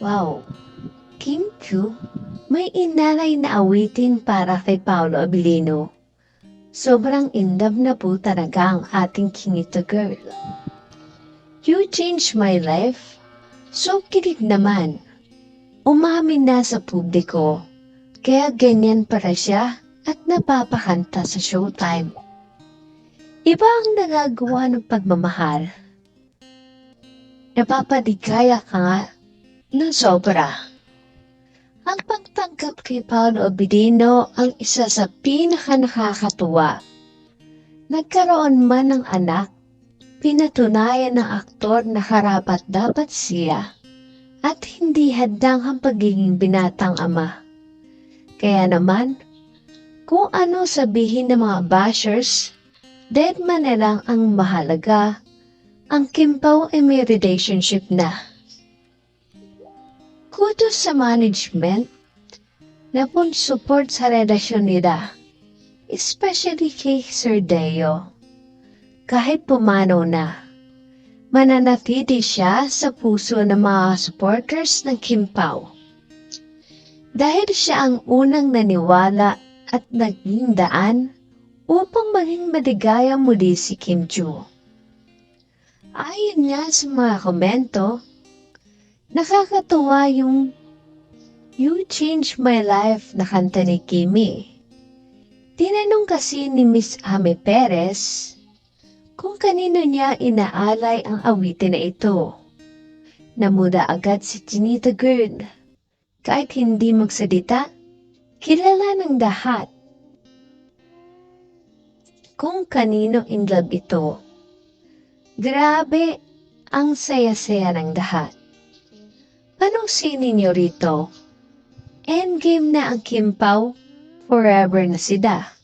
Wow. Kim Chu, may inalay na awitin para kay Paolo Abilino. Sobrang indab na po talaga ang ating Kingito girl. You changed my life. So kilig naman. Umamin na sa publiko. Kaya ganyan para siya at napapakanta sa showtime. Iba ang nagagawa ng pagmamahal. Napapadigaya ka nga ng sobra. Ang pagtanggap kay Paolo Obidino ang isa sa pinaka nakakatuwa. Nagkaroon man ng anak, pinatunayan ng aktor na karapat dapat siya at hindi hadang ang pagiging binatang ama. Kaya naman, kung ano sabihin ng mga bashers, dead man na lang ang mahalaga, ang Kimpaw ay may relationship na. Kudos sa management na pun support sa relasyon nila, especially kay Sir Deo. Kahit pumanaw na, mananatili siya sa puso ng mga supporters ng Kimpaw. Dahil siya ang unang naniwala at naging daan upang maging maligaya muli si Kim Joo. Ayon nga sa mga komento, nakakatuwa yung You Changed My Life na kanta ni Kimi. Tinanong kasi ni Miss Ame Perez kung kanino niya inaalay ang awitin na ito. Namuda agad si Chinita Girl. Kahit hindi magsalita, kilala ng lahat kung kanino in love ito. Grabe, ang saya-saya ng lahat. Anong sinin niyo rito? Endgame na ang Kimpaw, forever na sila.